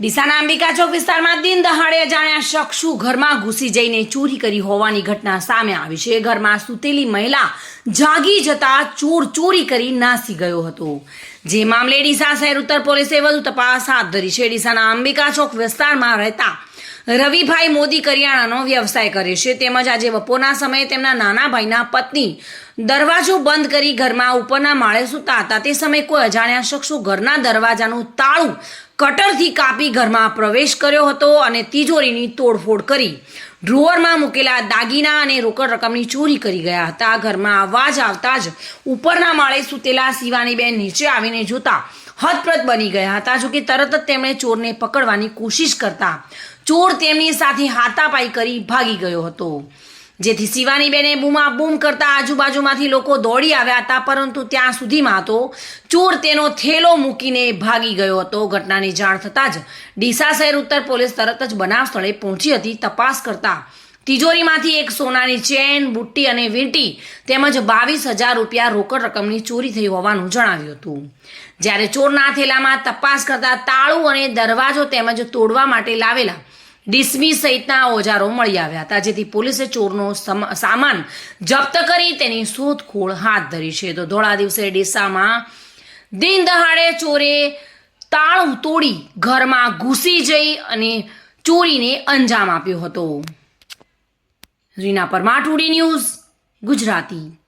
ડીસાના અંબિકા ચોક વિસ્તારમાં દિન દહાડે જાણ્યા શખ્સુ ઘરમાં ઘૂસી જઈને ચોરી કરી હોવાની ઘટના સામે આવી છે. ઘરમાં સૂતેલી મહિલા જાગી જતા ચોર ચોરી કરી નાસી ગયો હતો. જે મામલે ડીસા શહેર ઉત્તર પોલીસે વધુ તપાસ હાથ ધરી છે. ડીસાના અંબિકા ચોક વિસ્તારમાં રહેતા રવિભાઈ મોદી કરિયાણાનો વ્યવસાય કરે છે. તેમજ આજે બપોરના સમયે તેમના નાના ભાઈના પત્ની દરવાજો બંધ કરી ઘરમાં ઉપરના માળે સૂતા હતા. તે સમયે કોઈ અજાણ્યા શખ્સો ઘરના દરવાજાનું તાળું કટરથી કાપી ઘરમાં પ્રવેશ કર્યો હતો અને તિજોરીની તોડફોડ કરી. ડ્રોવરમાં મૂકેલા દાગીના અને રોકડ રકમની ચોરી કરી ગયા હતા. ઘરમાં અવાજ આવતા જ ઉપરના માળે સૂતેલા શિવાનીબેન નીચે આવીને જોતા હતપ્રત બની ગયા હતા. જોકે તરત જ તેમણે ચોરને પકડવાની કોશિશ કરતા ચોર તેમની સાથે હાથાપાઈ કરી ભાગી ગયો હતો. જેથી શિવાનીબેને બૂમા બૂમ કરતા આજુબાજુમાંથી લોકો દોડી આવ્યા હતા, પરંતુ ત્યાં સુધીમાં તો ચોર તેનો થેલો મૂકીને ભાગી ગયો હતો. ઘટનાની જાણ થતાં જ ડીસા શહેર ઉત્તર પોલીસ તરત જ બનાવ સ્થળે પહોંચી હતી. તપાસ કરતા તિજોરીમાંથી એક સોનાની ચેન, બુટ્ટી અને વીંટી તેમજ બાવીસ હજાર રૂપિયા રોકડ રકમની ચોરી થઈ હોવાનું જણાવ્યું હતું. જ્યારે ચોરના થેલામાં તપાસ કરતા તાળું અને દરવાજો તેમજ તોડવા માટે લાવેલા ડિસ્મી સહિતના ઓજારો મળી આવ્યા હતા, જેથી પોલીસે ચોરનો સમ- સામાન જપ્ત કરી તેની શોધખોળ હાથ ધરી છે. તો ધોળા દિવસે ડીસામાં દિન દહાડે ચોરે તાળું તોડી ઘરમાં ઘૂસી જઈ અને ચોરીને અંજામ આપ્યો હતો. Reena Parmar, today news Gujarati.